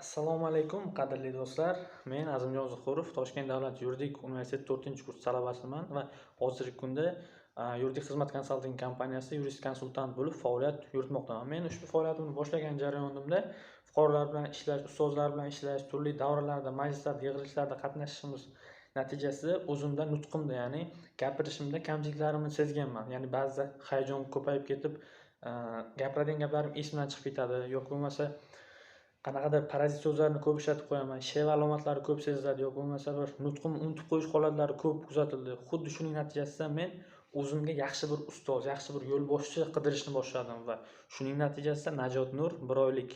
Assalomu alaykum, qadrli do'stlar. Men Azimjon Zuhurov, Toshkent davlat yuridik universiteti 4-kurs talabasiman va hozirgi kunda yuridik xizmat konsalting kompaniyasida yurist konsultant bo'lib faoliyat yuritmoqdaman. Men ushbu faoliyatimni boshlagan jarayonimda fuqarolar bilan ishlash, ustozlar bilan ishlash, turli davralarda, majlislarda, yig'ilishlarda qatnashishimiz natijasida o'zimda nutqimda, ya'ni gapirishimda kamchiliklarimni sezganman. Ya'ni ba'zida hayajon ko'payib ketib, gapiradigan gaplarim esimdan chiqib ketadi yoki bo'lmasa qanaqadir parazit so'zlarni ko'p ishlatib qo'yaman shev alomatlari ko'p seziladi yoki bo'lmasa bir nutqimni unutib qo'yish holatlari ko'p kuzatildi. Xuddi shuning natijasida men o'zimga yaxshi bir ustoz yaxshi bir yo'lboshchi qidirishni boshladim va shuning natijasida najot nur bir oylik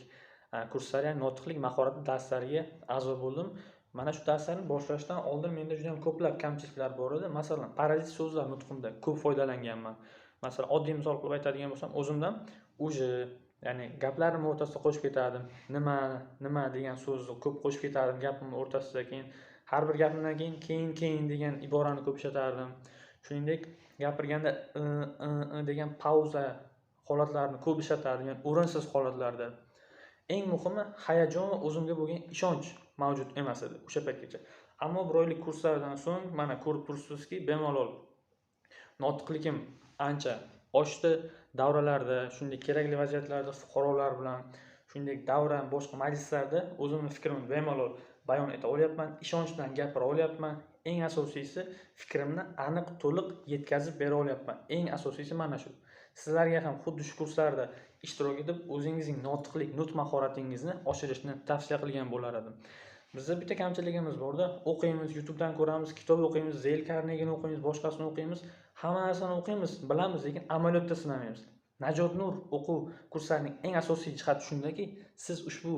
kurslar ya'ni notiqlik mahorati darslariga a'zo bo'ldim. Mana shu darslarni boshlashdan oldin menda juda yam ko'plab kamchiliklar bor edi. Masalan parazit so'zlar nutqimda ko'p foydalanganman. Masalan oddiy misol qilib aytadigan bo'lsam o'zimdan уже ya'ni gaplarimni o'rtasida qo'shib ketardim. Nima nima degan so'zni ko'p qo'shib ketardim gapimni o'rtasida keyin har bir gapimdan keyin keyin keyin degan iborani ko'p ishlatardim. Shuningdek gapirganda degan pauza holatlarini ko'p ishlatardim ya'ni o'rinsiz holatlarda. Eng muhimi hayajon va o'zimga bo'lgan ishonch mavjud emas edi o'sha paytgacha. Ammo bir oylik kurslardan so'ng mana ko'rib turibsizki bemalol notiqligim ancha oshdi davralarda shuningdek kerakli vaziyatlarda fuqarolar bilan shuningdek davra boshqa majlislarda o'zimni fikrimni bemalol bayon eta olyapman ishonch bilan gapira olyapman. Eng asosiysi fikrimni aniq to'liq yetkazib bera olyapman. Eng asosiysi mana shu. Sizlarga ham xuddi shu kurslarda ishtirok etib o'zingizning notiqlik nutq mahoratingizni oshirishni tavsiya qilgan bo'lar edim. Bizda bitta kamchiligimiz borda o'qiymiz youtubedan ko'ramiz kitob o'qiymiz zel karnegini o'qiymiz boshqasini o'qiymiz. Hamma narsani o'qiymiz bilamiz lekin amaliyotda sinamaymiz. Najot nur o'quv kurslarining eng asosiy jihati shundaki siz ushbu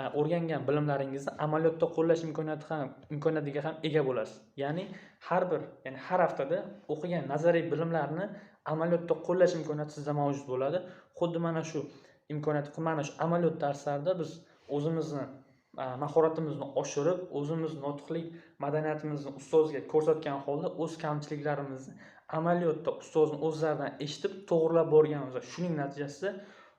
e, o'rgangan bilimlaringizni amaliyotda qo'llash imkoniyati ham imkoniyatiga ham ega bo'lasiz. Ya'ni har bir ya'ni har haftada o'qigan nazariy bilimlarni amaliyotda qo'llash imkoniyati sizda mavjud bo'ladi. Xuddi mana shu imkoniyat mana shu amaliyot darslarida biz o'zimizni Э, mahoratimizni oshirib o'zimiz notiqlik madaniyatimizni ustozga ko'rsatgan holda o'z kamchiliklarimizni amaliyotda ustozni o'zlaridan eshitib to'g'irlab borganmiz shuning natijasida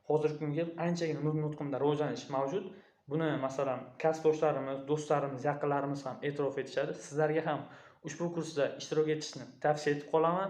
hozirgi kunga anchagina nutqimda rivojlanish mavjud. Buni masalan kasbdoshlarimiz do'stlarimiz yaqinlarimiz ham e'tirof etishadi. Sizlarga ham ushbu kursda ishtirok etishni tavsiya etib qolaman.